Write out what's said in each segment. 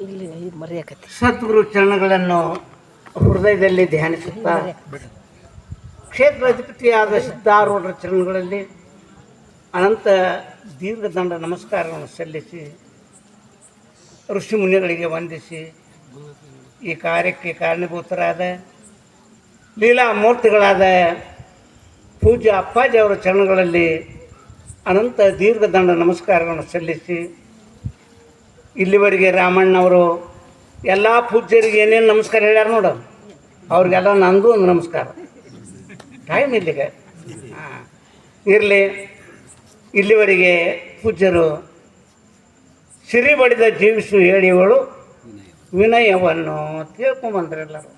ಇಲ್ಲಿ ಇದು ಸದ್ಗುರು ಚರಣಗಳನ್ನು ಹೃದಯದಲ್ಲಿ ಧ್ಯಾನಿಸುತ್ತಾ ಕ್ಷೇತ್ರ ಅಧಿಪತಿಯಾದ ಸಿದ್ಧಾರೂಢರ ಚರಣಗಳಲ್ಲಿ ಅನಂತ ದೀರ್ಘದಂಡ ನಮಸ್ಕಾರವನ್ನು ಸಲ್ಲಿಸಿ ಋಷಿ ಮುನಿಗಳಿಗೆ ವಂದಿಸಿ ಈ ಕಾರ್ಯಕ್ಕೆ ಕಾರಣೀಭೂತರಾದ ಲೀಲಾ ಮೂರ್ತಿಗಳಾದ ಪೂಜಾ ಅಪ್ಪಾಜಿ ಅವರ ಚರಣಗಳಲ್ಲಿ ಅನಂತ ದೀರ್ಘದಂಡ ನಮಸ್ಕಾರಗಳನ್ನು ಸಲ್ಲಿಸಿ ಇಲ್ಲಿವರೆಗೆ ರಾಮಣ್ಣವರು ಎಲ್ಲ ಪೂಜ್ಯರಿಗೆ ಏನೇನು ನಮಸ್ಕಾರ ಹೇಳ್ಯಾರ ನೋಡು. ಅವ್ರಿಗೆಲ್ಲ ನಂದು ಒಂದು ನಮಸ್ಕಾರ. ಟೈಮ್ ಇಲ್ಲಿಗೆ. ಹಾಂ. ಇರಲಿ. ಇಲ್ಲಿವರೆಗೆ ಪೂಜ್ಯರು ಸಿರಿ ಬಡಿದ ಜೀವಿಸು ಹೇಳಿವಳು, ವಿನಯವನ್ನು ತಿಳ್ಕೊಂಬಂದ್ರೆ ಎಲ್ಲರೂ.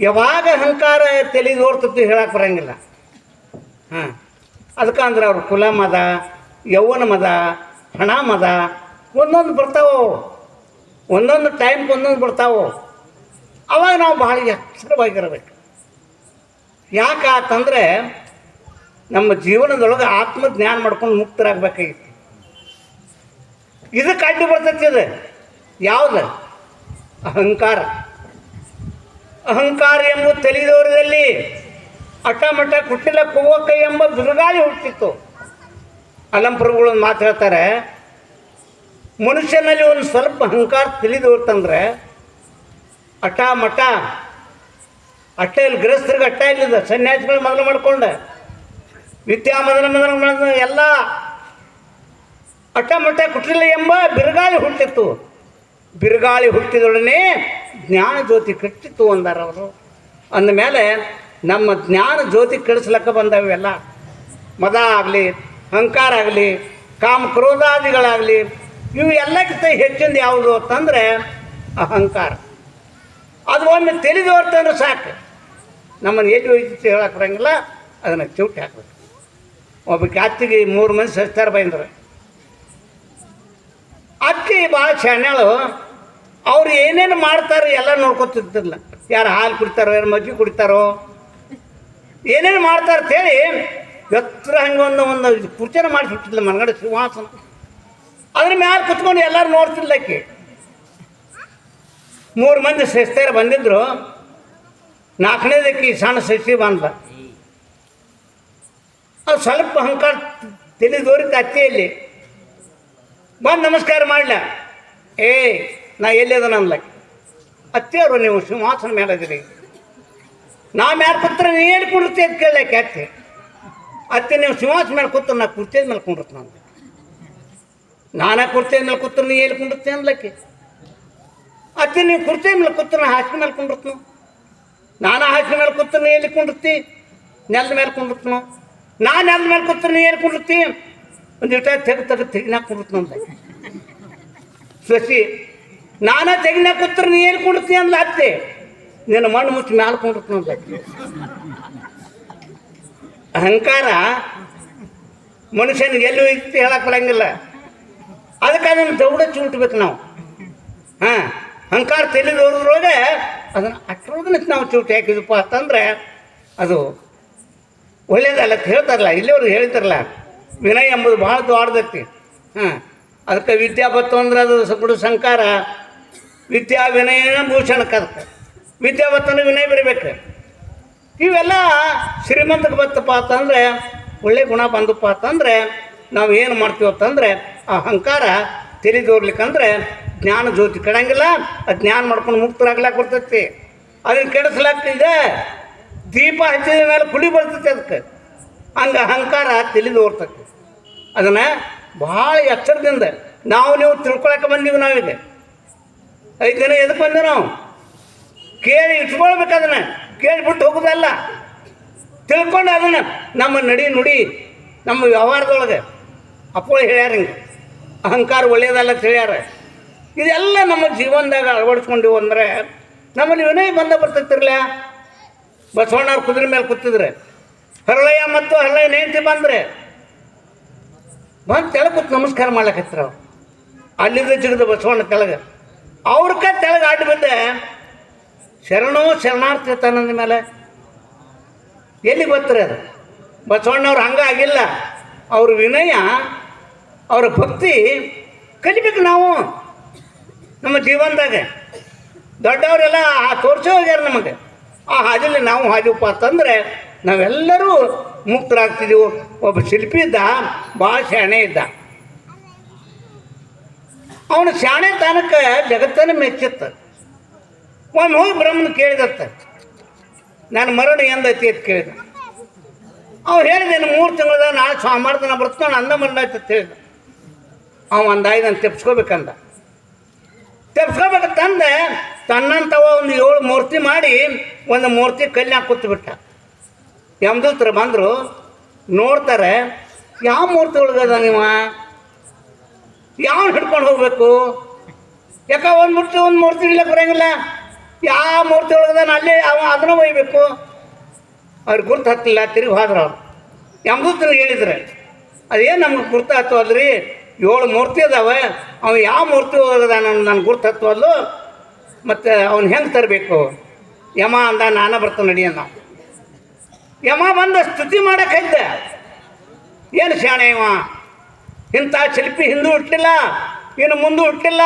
ಯಾವಾಗ ಅಹಂಕಾರ ತಲೆದೋರ್ತತಿ ಹೇಳಕ್ಕೆ ಬರಂಗಿಲ್ಲ. ಹಾಂ. ಅದಕ್ಕೆ ಅಂದ್ರೆ ಅವ್ರು ಕುಲ ಮದ, ಯೌವನ ಮದ, ಹಣ ಮದ ಒಂದೊಂದು ಬರ್ತಾವೋ, ಒಂದೊಂದು ಟೈಮ್ಗೆ ಒಂದೊಂದು ಬರ್ತಾವೋ, ಅವಾಗ ನಾವು ಭಾಳ ಎಚ್ಚರವಾಗಿರಬೇಕು. ಯಾಕಾತಂದರೆ ನಮ್ಮ ಜೀವನದೊಳಗೆ ಆತ್ಮಜ್ಞಾನ ಮಾಡ್ಕೊಂಡು ಮುಕ್ತರಾಗಬೇಕಾಗಿತ್ತು. ಇದು ಅಡ್ಡಿ ಬರ್ತೈತಿ ಅದು. ಯಾವುದು? ಅಹಂಕಾರ. ಅಹಂಕಾರ ಎಂಬ ತೆಲಿದವರದಲ್ಲಿ ಅಟ್ಟಮಟ್ಟ ಕುಟ್ಟಿಲ್ಲ ಕುವ್ವಕ್ಕ ಎಂಬ ಬಿರುಗಾಳಿ ಹುಟ್ಟಿತ್ತು. ಅಲಂಪ್ರಭುಗಳು ಒಂದು ಮಾತು ಹೇಳ್ತಾರೆ ಮನುಷ್ಯನಲ್ಲಿ ಒಂದು ಸ್ವಲ್ಪ ಅಹಂಕಾರ ತಿಳಿದೋರ್ತಂದ್ರೆ ಅಟ ಮಠ ಅಟ್ಟ ಇಲ್ಲಿ, ಗೃಹಸ್ಥರಿಗೆ ಅಟ್ಟ ಇಲ್ಲದ ಸನ್ಯಾಸಿಗಳು ಮೊದಲು ಮಾಡ್ಕೊಂಡೆ. ವಿದ್ಯಾ ಮೊದಲ ಮೊದಲು ಎಲ್ಲ ಅಟ್ಟ ಮಠ ಕುಟಿಲ ಎಂಬ ಬಿರುಗಾಳಿ ಹುಟ್ಟಿತ್ತು. ಬಿರುಗಾಳಿ ಹುಟ್ಟಿದೊಡನೆ ಜ್ಞಾನ ಜ್ಯೋತಿ ಕಟ್ಟಿತ್ತು ಅಂದಾರ ಅವರು. ಅಂದಮೇಲೆ ನಮ್ಮ ಜ್ಞಾನ ಜ್ಯೋತಿ ಕೆಡಿಸ್ಲಕ್ಕ ಬಂದವೆಲ್ಲ ಮದ ಆಗಲಿ, ಅಹಂಕಾರ ಆಗಲಿ, ಕಾಮ ಕ್ರೋಧಾದಿಗಳಾಗಲಿ ಇವು ಎಲ್ಲಕ್ಕಿಂತ ಹೆಚ್ಚಿಂದ ಯಾವುದು ಅಂತಂದರೆ ಅಹಂಕಾರ. ಅದು ಒಮ್ಮೆ ತಿಳಿದೋರ್ತಂದ್ರೆ ಸಾಕು. ನಮ್ಮನ್ನು ಎಲ್ಲಿ ಹೋಯ್ತು ಹೇಳಕ್ಕೆ ಬರಂಗಿಲ್ಲ, ಅದನ್ನು ಚೌಟಿ ಹಾಕ್ಬೇಕು. ಒಬ್ಬ ಅತ್ತಿಗೆ ಮೂರು ಮಂದಿ ಸಸ್ತಾರ ಬೈಂದ್ರೆ. ಅಕ್ಕಿ ಭಾಳ ಶಾಣ್ಯಾಳು ಅವ್ರು ಏನೇನು ಮಾಡ್ತಾರೆ ಎಲ್ಲ ನೋಡ್ಕೊತಿರ್ತಿರ್ಲ ಯಾರು ಹಾಲು ಕುಡಿತಾರೋ, ಯಾರು ಮಜ್ಜಿಗೆ ಕುಡಿತಾರೋ. ಏನೇನು ಮಾಡ್ತಾರೆ ಅಂತೇಳಿ ಎತ್ತರ ಹಂಗೆ ಒಂದು ಒಂದು ಕುರ್ಚನ ಮಾಡಿಸ್ಬಿಟ್ಟಿಲ್ಲ ಮನಗಡೆ ಸಿಂಹಾಸನ. ಅದ್ರ ಮ್ಯಾಲ ಕುತ್ಕೊಂಡು ಎಲ್ಲರೂ ನೋಡ್ತಿರ್ಲ ಆಕಿ. ಮೂರು ಮಂದಿ ಸಸ್ತಾರ ಬಂದಿದ್ರು. ನಾಲ್ಕನೇದಕ್ಕೆ ಸಣ್ಣ ಸಸಿ ಬಂದ ಅದು ಸ್ವಲ್ಪ ಅಹಂಕಾರ ತಿಳಿದೋರಿತ ಅತ್ತೆಯಲ್ಲಿ. ಬಂದು ನಮಸ್ಕಾರ ಮಾಡಲ. ಏ, ನಾ ಎಲ್ಲಿದ ನನ್ಲಕ್ಕೆ ಅತ್ತೆಯವರು ನೀವು ಸಿಂಹಾಸನ ಮೇಲೆ ಅದಿರಿ ನಾ ಮ್ಯಾಲ ಕುತ್ರ ನೀ ಹೇಳಿ ಕುಂಡಿರ್ತಿ ಅಂತ ಕೇಳಕ್ಕೆ ಅತ್ತೆ. ಅತ್ತೆ, ನೀವು ಸಿಂಹಾಸನ ಮೇಲೆ ಕೂತ್ರೆ ನಾ ಕುರ್ತಿದ ಮೇಲೆ ಕುಂಡಿರ್ತ ನಾನು ನಾನಾ ಕುರ್ತೆ ಮೇಲೆ ಕೂತ್ರೆ ನೀ ಎಲ್ಲಿ ಕುಂಡಿರ್ತೀನಿ ಅನ್ಲಕ್ಕೆ ಅತ್ತೆ ನೀವು ಕುರ್ತೆ ಮೇಲೆ ಕೂತ್ರೆ ಹಾಸಿಗೆ ಮೇಲೆ ಕುಂಡಿರ್ತನು. ನಾನು ಹಾಸಿಗೆ ಮೇಲೆ ಕೂತ್ರೆ ನೀ ಎಲ್ಲಿ ಕುಂಡಿರ್ತಿ ನೆಲದ ಮೇಲೆ ಕುಂಡಿರ್ತನು. ನಾ ನೆಲದ ಮೇಲೆ ಕೂತ್ರೆ ನೀ ಎಲ್ಲಿ ಕುಂಡಿರ್ತಿ ಒಂದು ಇಟ್ಟ ತೆಗೆದು ತೆಗೆದು ತೆಗಿನಾಕ ಕುಂಡಿರ್ತು ಅಂದೆ. ಸಸಿ, ನಾನ ತೆಗಿನಾಕ ಕೂತ್ರೆ ನೀ ಎಲ್ಲಿ ಕುಂಡಿರ್ತಿ ಅಂದ್ಲ ಅತ್ತೆ? ನಿನ್ನ ಮಣ್ಣು ಮುಚ್ಚಿ ಮೇಲೆ ಕುಂಡಿರ್ತು ಅಹಂಕಾರ ಮನುಷ್ಯನಿಗೆ ಎಲ್ಲಿ ಹೋಯ್ತು ಹೇಳಕ್ಕೆ ಅದಕ್ಕೆ ಅದನ್ನು ದೌಡ ಚೂಟ್ಬೇಕು ನಾವು. ಹಾಂ, ಅಹಂಕಾರ ತಿಳಿದೋದ್ರೊಳಗೆ ಅದನ್ನು ಅಷ್ಟರೊಳಗೆ ನಾವು ಚೂಟಿ ಹಾಕಿದಪ್ಪ ಅಂತಂದ್ರೆ ಅದು ಒಳ್ಳೇದಲ್ಲ ಹೇಳ್ತಾರಲ್ಲ ಇಲ್ಲಿವರು ಹೇಳ್ತಾರಲ್ಲ ವಿನಯ ಎಂಬುದು ಭಾಳ ದೊಡ್ಡದೈತಿ ಹಾಂ, ಅದಕ್ಕೆ ವಿದ್ಯಾ ಬತ್ತು ಅಂದ್ರೆ ಅದು ಬಿಡು ಸಂಕಾರ. ವಿದ್ಯಾ ವಿನಯ ಭೂಷಣಕ್ಕೆ ಅದಕ್ಕೆ ವಿದ್ಯಾ ಬತ್ತನ ವಿನಯ ಬರಬೇಕು ಇವೆಲ್ಲ ಶ್ರೀಮಂತಕ್ಕೆ ಬತ್ತಪ್ಪ ಅಂತಂದರೆ, ಒಳ್ಳೆ ಗುಣ ಬಂದಪ್ಪ ಅಂತಂದರೆ ನಾವು ಏನು ಮಾಡ್ತೀವಿ ಅಂತಂದರೆ ಆ ಅಹಂಕಾರ ತಿಳಿದೋರ್ಲಿಕ್ಕಂದ್ರೆ ಜ್ಞಾನ ಜ್ಯೋತಿ ಕೆಡಂಗಿಲ್ಲ, ಆ ಜ್ಞಾನ ಮಾಡ್ಕೊಂಡು ಮುಕ್ತರಾಗ್ಲಾಕ ಬರ್ತೈತಿ. ಅದನ್ನು ಕೆಡಿಸ್ಲಾಗ್ತಿದೆ ದೀಪ ಹಚ್ಚಿದ ಮೇಲೆ ಕುಳಿ ಬರ್ತೈತಿ ಅದಕ್ಕೆ. ಹಂಗೆ ಅಹಂಕಾರ ತಿಳಿದೋರ್ತೈತಿ. ಅದನ್ನು ಭಾಳ ಎಚ್ಚರದಿಂದ ನಾವು ನೀವು ತಿಳ್ಕೊಳಕ್ಕೆ ಬಂದೀವಿ ನಾವಿದೆ. ಐದು ದಿನ ಎದಕ್ಕೆ ಬಂದೆ ನಾವು? ಕೇಳಿ ಇಟ್ಕೊಳ್ಬೇಕು ಅದನ್ನು. ಕೇಳಿಬಿಟ್ಟು ಹೋಗೋದಲ್ಲ. ತಿಳ್ಕೊಂಡು ಅದನ್ನು ನಮ್ಮ ನಡಿ ನುಡಿ, ನಮ್ಮ ವ್ಯವಹಾರದೊಳಗೆ ಅಪ್ಪಳು ಹೇಳ್ಯಾರ ಹಿಂಗೆ. ಅಹಂಕಾರ ಒಳ್ಳೆಯದಲ್ಲ ಹೇಳ್ಯಾರ. ಇದೆಲ್ಲ ನಮ್ಮ ಜೀವನದಾಗ ಅಳವಡಿಸ್ಕೊಂಡಿವು ಅಂದರೆ ನಮ್ಮಲ್ಲಿ ವಿನಯ ಬಂದ ಬರ್ತೈತಿರ್ಲ? ಬಸವಣ್ಣವ್ರು ಕುದುರೆ ಮೇಲೆ ಕೂತಿದ್ರೆ, ಹರಳಯ್ಯ ಮತ್ತು ಹರಳಯ್ಯ ನೇಂತಿ ಬಂದರೆ, ಬಂದು ತೆಳಗೆ ಕೂತು ನಮಸ್ಕಾರ ಮಾಡ್ಲಕತ್ರ ಅವ್ರು. ಅಲ್ಲಿದ್ದ ಜಿಗಿದ ಬಸವಣ್ಣ ತೆಳಗೆ. ಅವ್ರಕ ತೆಳಗೆ ಆಡಿ ಬಿದ್ದೆ, ಶರಣೋ ಶರಣಾರ್ಥಿ ತನ್ನಂದ ಮೇಲೆ. ಎಲ್ಲಿ ಬರ್ತಾರೆ ಅದು? ಬಸವಣ್ಣವ್ರು ಹಂಗೆ ಆಗಿಲ್ಲ. ಅವ್ರ ವಿನಯ ಅವ್ರ ಭಕ್ತಿ ಕಲಿಬೇಕು ನಾವು ನಮ್ಮ ಜೀವನದಾಗ. ದೊಡ್ಡವರೆಲ್ಲ ಆ ತೋರ್ಸೋ ಹೋಗ್ಯಾರ ನಮಗೆ. ಆ ಹಾದಿಲಿ ನಾವು ಹಾದಿವಪ್ಪ ಅಂತಂದ್ರೆ ನಾವೆಲ್ಲರೂ ಮುಕ್ತರಾಗ್ತಿದ್ದೆವು ಒಬ್ಬ ಶಿಲ್ಪಿ ಇದ್ದ ಭಾಳ ಶಾಣೆ ಇದ್ದ. ಅವನು ಶಾಣೆ ತಾನಕ್ಕೆ ಜಗತ್ತನ್ನು ಮೆಚ್ಚಿತ್ತ. ಒಮ್ಮೆ ಹೋಗಿ ಬ್ರಹ್ಮನ ಕೇಳಿದತ್ತ. ನಾನು ಮರಣ ಎಂದೈತಿ ಅಂತ ಕೇಳಿದ. ಅವ್ರು ಹೇಳಿದೆ ಮೂರು ತಿಂಗಳದ ನಾಳೆ ಸೋಮವಾರ ನಾನು ಬರ್ತಾನೆ ಅಂದ ಮರಣ ಆಯ್ತು ಅಂತ ಹೇಳಿದ. ಅವ ಒಂದು ಐದನ್ನು ತೆಪ್ಸ್ಕೋಬೇಕಂದ. ತಂದೆ ತನ್ನಂತವ ಒಂದು ಏಳು ಮೂರ್ತಿ ಮಾಡಿ ಒಂದು ಮೂರ್ತಿ ಕಲ್ಯಾಣ ಕೂತ್ಬಿಟ್ಟ. ಯಮದೂತ್ರ ಬಂದರು, ನೋಡ್ತಾರೆ, ಯಾವ ಮೂರ್ತಿ ಒಳಗದ ನೀವ? ಯಾವ ಹಿಡ್ಕೊಂಡು ಹೋಗ್ಬೇಕು? ಯಾಕ ಒಂದು ಮೂರ್ತಿ ಒಂದು ಮೂರ್ತಿ ಇಡ್ಲಿಕ್ಕೆ ಬರೋಂಗಿಲ್ಲ? ಯಾವ ಮೂರ್ತಿ ಒಳಗದಾನ ಅಲ್ಲಿ ಅವ ಅದನ್ನು ಒಯ್ಬೇಕು? ಅವ್ರಿಗೆ ಗುರ್ತು ಹತ್ತಿಲ್ಲ ತಿರುಗಿ ಹೋದ್ರು ಅವ್ರು. ಯಮದೂತ್ರ ಹೇಳಿದ್ರೆ, ಅದೇನು ನಮ್ಗೆ ಗುರ್ತು ಹತ್ತುವಲ್ರಿ ಏಳು ಮೂರ್ತಿ ಅದಾವೆ ಅವ ಯಾವ ಮೂರ್ತಿ ಹೋಗದ ನನ್ನ ಗುರ್ತು ಹತ್ತುವಲ್ಲು ಮತ್ತು ಅವ್ನು ಹೆಂಗೆ ತರಬೇಕು? ಯಮ ಅಂದ, ನಾನ ಬರ್ತಾನೆ ನಡಿ ಯಮ ಬಂದ ಸ್ತುತಿ ಮಾಡಕ್ಕೆ ಏನು ಶಾಣೆ ಇವ? ಇಂಥ ಶಿಲ್ಪಿ ಹಿಂದೂ ಹುಟ್ಟಿಲ್ಲ ಏನು ಮುಂದೆ ಹುಟ್ಟಿಲ್ಲ.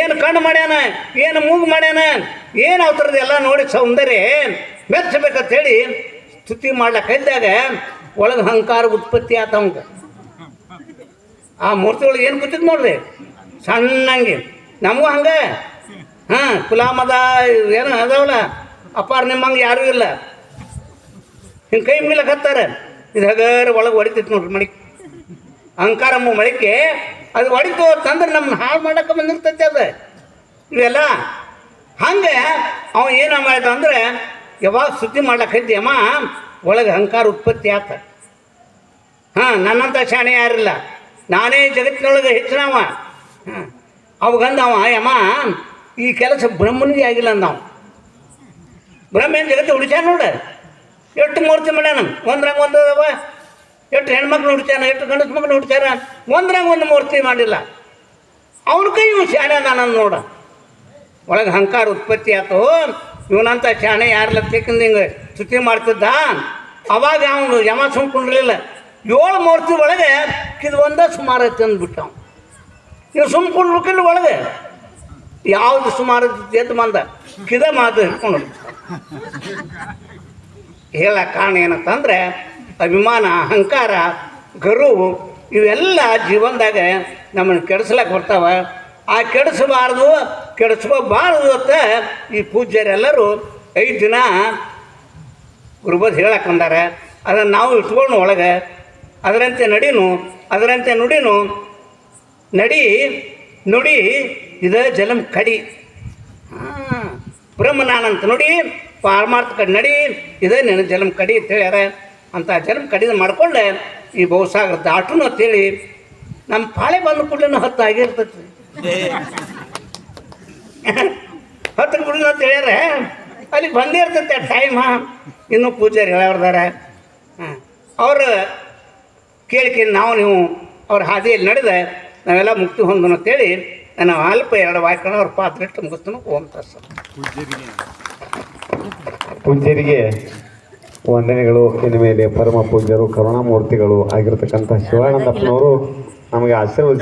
ಏನು ಕಣ್ಣು ಮಾಡ್ಯಾನ, ಏನು ಮೂಗು ಮಾಡ್ಯಾನ, ಏನು ಅವತರದ್ದು ಎಲ್ಲ ನೋಡಿ ಸೌಂದರ್ಯ ಮೆಚ್ಚಬೇಕಂತ ಹೇಳಿ ಸ್ತುತಿ ಮಾಡ್ಲಕ್ಕೆ ಇದ್ದಾಗ ಒಳಗೆ ಅಹಂಕಾರ ಉತ್ಪತ್ತಿ ಆತ ಅವಂಗೆ. ಆ ಮೂರ್ತಿ ಒಳಗೆ ಏನು ಕೂತಿದ್ ನೋಡ್ರಿ? ಸಣ್ಣಂಗೆ. ನಮಗೂ ಹಂಗೆ. ಹಾಂ ಕುಲಾಮದ ಏನು ಅದಾವಲ್ಲ? ಅಪ್ಪಾರ್ ನಿಮ್ಮಂಗೆ ಯಾರೂ ಇಲ್ಲ. ಹಿಂಗೆ ಕೈ ಮುಗಿಲಕ್ಕೆ ಹತ್ತಾರೆ. ಇದು ಹಗರ ಒಳಗೆ ಹೊಡಿತೈತೆ ನೋಡ್ರಿ ಮಳಿಕೆ ಅಹಂಕಾರ ಮಳಿಕೆ ಅದು ಹೊಡಿತು ಅಂತಂದ್ರೆ ನಮ್ಮನ್ನ ಹಾಳು ಮಾಡಕ್ಕೆ ಬಂದಿರ್ತೈತಿ ಅದು. ಇವೆಲ್ಲ ಹಂಗೆ ಅವ ಏನು ಮಾಡ್ದ ಅಂದ್ರೆ, ಯಾವಾಗ ಸುದ್ದಿ ಮಾಡ್ಲಕ್ಕೆ ಅಮ್ಮ, ಒಳಗೆ ಅಹಂಕಾರ ಉತ್ಪತ್ತಿ ಆತ. ಹಾಂ ನನ್ನಂಥ ಶಾಣೆ ಯಾರಿಲ್ಲ. ನಾನೇ ಜಗತ್ತಿನೊಳಗೆ ಹೆಚ್ಚಿನವ ಹಾಂ ಯಮ ಈ ಕೆಲಸ ಬ್ರಹ್ಮನಿಗೆ ಆಗಿಲ್ಲ ಅಂದವ. ಬ್ರಹ್ಮ ಏನು ಜಗತ್ತು ಉಳಿತಾನ ನೋಡ? ಎಷ್ಟು ಮೂರ್ತಿ ಮಾಡ್ಯಾನ? ಒಂದ್ರಾಗ ಒಂದು ಅವ ಎಷ್ಟು ಹೆಣ್ಮಕ್ಳು ಹುಡ್ತಾನ ಎಷ್ಟು ಗಂಡಸ ಮಕ್ಳು ಹುಡ್ಸ್ಯಾರ ಒಂದ್ರಾಗ ಒಂದು ಮೂರ್ತಿ ಮಾಡಿಲ್ಲ. ಅವನ ಕೈ ಇವ್ ಶಾಣೆ ನಾನು ನೋಡ. ಒಳಗೆ ಹಂಕಾರ ಉತ್ಪತ್ತಿ ಆತು. ಇವನಂತ ಶಾಣೆ ಯಾರಲ್ಲ ತಿಕ್ಕಂದು ಹಿಂಗೆ ಸ್ತುತಿ ಮಾಡ್ತಿದ್ದ. ಅವಾಗ ಅವನು ಯಮ ಸುಮ್ಕೊಂಡಿರಲಿಲ್ಲ ಏಳು ಮೂರ್ತಿ ಒಳಗೆ ಇದು ಒಂದೇ ಸುಮಾರು ಐತಿ ಅಂದ್ಬಿಟ್ಟ ಇದು ಸುಮ್ ಸುಮ್ಕೊಂಡ್ಬಿಟ್ಟಿಲ್ಲ ಒಳಗೆ. ಯಾವುದು ಸುಮಾರು ಐತಿ ಎದ್ದು ಬಂದ. ಕಿದ ಮಾತು ಹಿಡ್ಕೊಂಡು ಹೇಳ ಕಾರಣ ಏನಂತಂದರೆ ಅಭಿಮಾನ, ಅಹಂಕಾರ ಗರು ಇವೆಲ್ಲ ಜೀವನದಾಗ ನಮ್ಮನ್ನು ಕೆಡಿಸ್ಲಕ್ಕೆ ಬರ್ತಾವೆ. ಆ ಕೆಡಿಸಬಾರ್ದು, ಕೆಡಿಸ್ಕೋಬಾರ್ದು ಅಂತ ಈ ಪೂಜ್ಯರೆಲ್ಲರೂ ಐದು ದಿನ ಗುರುಬದ್ ಹೇಳಕ್ಕೆ ಅದನ್ನು ನಾವು ಇಟ್ಕೊಂಡು ಒಳಗೆ ಅದರಂತೆ ನಡಿನು ಅದರಂತೆ ನುಡಿನು ನಡಿ ನುಡಿ ಇದ ಜಲಂ ಕಡಿ. ಹಾಂ ನುಡಿ ಪಾರಮಾರ್ಥ ಕಡಿ ನಡಿ ಇದೇ ನೆನ ಜಲಂ ಕಡಿ ಅಂತ ಹೇಳ್ಯಾರ. ಅಂತ ಜಲಂ ಕಡಿದ ಮಾಡಿಕೊಂಡೆ ಈ ಬಹುಸಾಗರ ದಾಟುನು ಅಂತೇಳಿ ನಮ್ಮ ಪಾಳೆ ಬಂದ ಕೂಡಲೇ ಹತ್ತು ಆಗಿರ್ತೈತಿ. ಹತ್ತು ಬಿಡೋಣ ಅಂತ ಹೇಳ್ಯಾರ. ಅಲ್ಲಿಗೆ ಬಂದೇ ಇರ್ತೈತೆ ಟೈಮ ಇನ್ನೂ ಪೂಜಾರಿ ಹೇಳವ್ರದಾರ. ಹಾಂ ಅವ್ರು ಕೇಳಿಕೆ ನಾವು ನೀವು ಅವ್ರ ಹಾದಿಯಲ್ಲಿ ನಡೆದ ನಾವೆಲ್ಲ ಮುಕ್ತಿ ಹೊಂದೋಣ ಅಂತೇಳಿ ನಾನು ಅಲ್ಪ ಎರಡು ವಾಕ್ಯನ ಅವ್ರ ಪಾತ್ರ ಇಟ್ಟು ಮುಗಿಸ್ತಾನೆ ಸರ್. ಪೂಜ್ಯರಿಗೆ ವಂದನೆಗಳು. ಇನ್ಮೇಲೆ ಮೇಲೆ ಪರಮ ಪೂಜ್ಯರು, ಕರುಣಾಮೂರ್ತಿಗಳು ಆಗಿರತಕ್ಕಂಥ ಶಿವಾನಂದಪ್ಪನವರು ನಮಗೆ ಆಶೀರ್ವದಿಸಿ